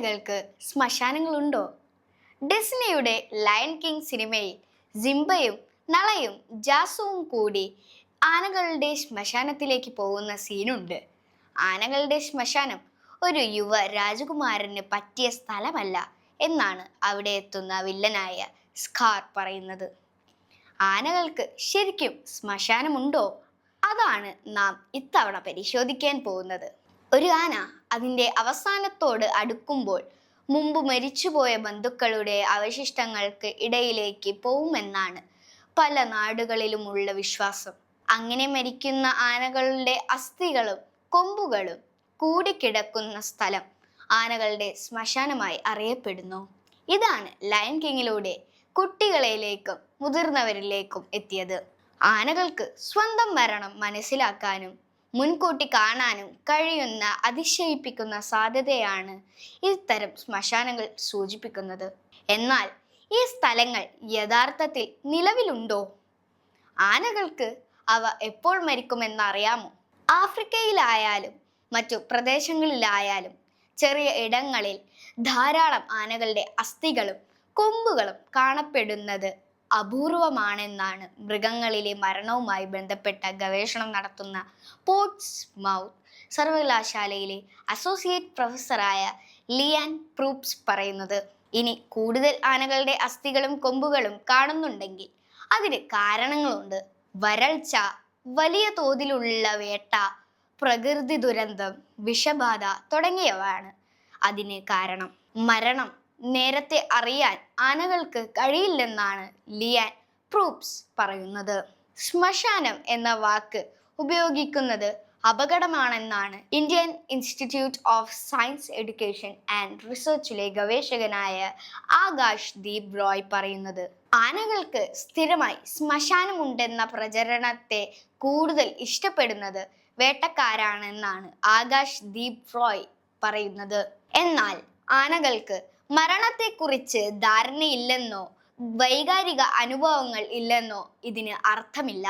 ആനകൾക്ക് ശ്മശാനങ്ങളുണ്ടോ? ഡിസ്നിയുടെ lion king സിനിമയിൽ സിംബയും നളയും ജാസുവും കൂടി ആനകളുടെ ശ്മശാനത്തിലേക്ക് പോകുന്ന സീനുണ്ട്. ആനകളുടെ ശ്മശാനം ഒരു യുവ രാജകുമാരന് പറ്റിയ സ്ഥലമല്ല എന്നാണ് അവിടെ എത്തുന്ന വില്ലനായ സ്കാർ പറയുന്നത്. ആനകൾക്ക് ശരിക്കും ശ്മശാനമുണ്ടോ? അതാണ് നാം ഇത്തവണ പരിശോധിക്കാൻ പോകുന്നത്. ഒരു ആന അതിന്റെ അവസാനത്തോട് അടുക്കുമ്പോൾ മുമ്പ് മരിച്ചുപോയ ബന്ധുക്കളുടെ അവശിഷ്ടങ്ങൾക്ക് ഇടയിലേക്ക് പോവുമെന്നാണ് പല നാടുകളിലുമുള്ള വിശ്വാസം. അങ്ങനെ മരിക്കുന്ന ആനകളുടെ അസ്ഥികളും കൊമ്പുകളും കൂടിക്കിടക്കുന്ന സ്ഥലം ആനകളുടെ ശ്മശാനമായി അറിയപ്പെടുന്നു. ഇതാണ് ലയൺ കിങ്ങിലൂടെ കുട്ടികളിലേക്കും മുതിർന്നവരിലേക്കും എത്തിയത്. ആനകൾക്ക് സ്വന്തം മരണം മനസ്സിലാക്കാനും മുൻകൂട്ടി കാണാനും കഴിയുന്ന അതിശയിപ്പിക്കുന്ന സാധ്യതയാണ് ഇത്തരം ശ്മശാനങ്ങൾ സൂചിപ്പിക്കുന്നത്. എന്നാൽ ഈ സ്ഥലങ്ങൾ യഥാർത്ഥത്തിൽ നിലവിലുണ്ടോ? ആനകൾക്ക് അവ എപ്പോൾ മരിക്കുമെന്നറിയാമോ? ആഫ്രിക്കയിലായാലും മറ്റു പ്രദേശങ്ങളിലായാലും ചെറിയ ഇടങ്ങളിൽ ധാരാളം ആനകളുടെ അസ്ഥികളും കൊമ്പുകളും കാണപ്പെടുന്നത് അപൂർവമാണെന്നാണ് മൃഗങ്ങളിലെ മരണവുമായി ബന്ധപ്പെട്ട ഗവേഷണം നടത്തുന്ന പോർട്സ് മൗത്ത് സർവകലാശാലയിലെ അസോസിയേറ്റ് പ്രൊഫസറായ ലിയാൻ പ്രൂപ്സ് പറയുന്നത്. ഇനി കൂടുതൽ ആനകളുടെ അസ്ഥികളും കൊമ്പുകളും കാണുന്നുണ്ടെങ്കിൽ അതിന് കാരണങ്ങളുണ്ട്. വരൾച്ച വലിയ തോതിലുള്ള വേട്ട പ്രകൃതി ദുരന്തം വിഷബാധ തുടങ്ങിയവയാണ് അതിന് കാരണം. മരണം നേരത്തെ അറിയാൻ ആനകൾക്ക് കഴിയില്ലെന്നാണ് ലിയാൻ പ്രൂപ്സ് പറയുന്നത്. ശ്മശാനം എന്ന വാക്ക് ഉപയോഗിക്കുന്നത് അപകടമാണെന്നാണ് Indian institute of science education and റിസർച്ചിലെ ഗവേഷകനായ ആകാശ് ദീപ് റോയ് പറയുന്നത്. ആനകൾക്ക് സ്ഥിരമായി ശ്മശാനമുണ്ടെന്ന പ്രചരണത്തെ കൂടുതൽ ഇഷ്ടപ്പെടുന്നത് വേട്ടക്കാരാണെന്നാണ് ആകാശ് ദീപ് റോയ് പറയുന്നത്. എന്നാൽ ആനകൾക്ക് മരണത്തെക്കുറിച്ച് ധാരണയില്ലെന്നോ വൈകാരിക അനുഭവങ്ങൾ ഇല്ലെന്നോ ഇതിന് അർത്ഥമില്ല.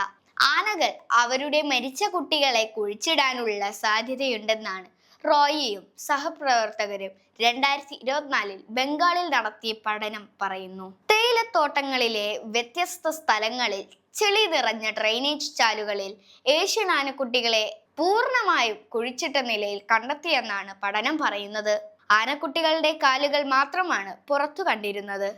ആനകൾ അവരുടെ മരിച്ച കുട്ടികളെ കുഴിച്ചിടാനുള്ള സാധ്യതയുണ്ടെന്നാണ് റോയിയും സഹപ്രവർത്തകരും രണ്ടായിരത്തി ഇരുപത്തിനാലിൽ ബംഗാളിൽ നടത്തിയ പഠനം പറയുന്നു. തേയിലത്തോട്ടങ്ങളിലെ വ്യത്യസ്ത സ്ഥലങ്ങളിൽ ചെളി നിറഞ്ഞ ഡ്രെയിനേജ് ചാലുകളിൽ ഏഷ്യൻ ആനക്കുട്ടികളെ പൂർണമായും കുഴിച്ചിട്ട നിലയിൽ കണ്ടെത്തിയെന്നാണ് പഠനം പറയുന്നത്. ആനക്കുട്ടികളുടെ കാലുകൾ മാത്രമാണ് പുറത്തു കണ്ടിരുന്നത്.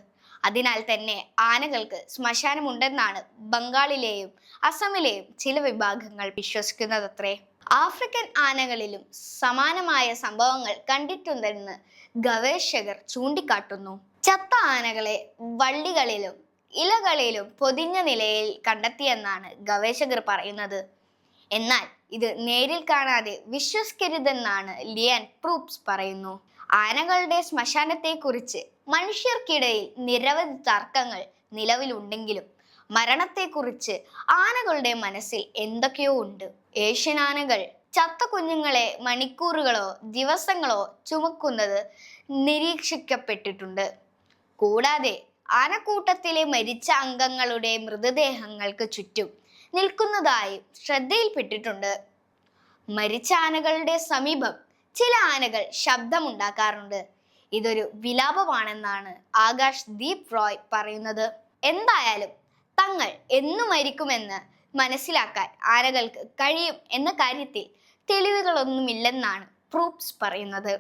അതിനാൽ തന്നെ ആനകൾക്ക് ശ്മശാനമുണ്ടെന്നാണ് ബംഗാളിലെയും അസമിലെയും ചില വിഭാഗങ്ങൾ വിശ്വസിക്കുന്നതത്രേ. ആഫ്രിക്കൻ ആനകളിലും സമാനമായ സംഭവങ്ങൾ കണ്ടിട്ടുണ്ടെന്ന് ഗവേഷകർ ചൂണ്ടിക്കാട്ടുന്നു. ചത്ത ആനകളെ വള്ളികളിലും ഇലകളിലും പൊതിഞ്ഞ നിലയിൽ കണ്ടെത്തിയെന്നാണ് ഗവേഷകർ പറയുന്നത്. എന്നാൽ ഇത് നേരിൽ കാണാതെ വിശ്വസിക്കരുതെന്നാണ് ലിയൻ പ്രൂപ്സ് പറയുന്നു. ആനകളുടെ ശ്മശാനത്തെക്കുറിച്ച് മനുഷ്യർക്കിടയിൽ നിരവധി തർക്കങ്ങൾ നിലവിലുണ്ടെങ്കിലും മരണത്തെക്കുറിച്ച് ആനകളുടെ മനസ്സിൽ എന്തൊക്കെയോ ഉണ്ട്. ഏഷ്യൻ ആനകൾ ചത്ത കുഞ്ഞുങ്ങളെ മണിക്കൂറുകളോ ദിവസങ്ങളോ ചുമക്കുന്നത് നിരീക്ഷിക്കപ്പെട്ടിട്ടുണ്ട്. കൂടാതെ ആനക്കൂട്ടത്തിലെ മരിച്ച അംഗങ്ങളുടെ മൃതദേഹങ്ങൾക്ക് ചുറ്റും നിൽക്കുന്നതായി ശ്രദ്ധയിൽപ്പെട്ടിട്ടുണ്ട്. മരിച്ച ആനകളുടെ സമീപം ചില ആനകൾ ശബ്ദമുണ്ടാക്കാറുണ്ട്. ഇതൊരു വിലാപമാണെന്നാണ് ആകാശ് ദീപ് റോയ് പറയുന്നത്. എന്തായാലും തങ്ങൾ എന്നു മരിക്കുമെന്ന് മനസ്സിലാക്കാൻ ആനകൾക്ക് കഴിയും എന്ന കാര്യത്തിൽ തെളിവുകളൊന്നുമില്ലെന്നാണ് പ്രൂപ്സ് പറയുന്നത്.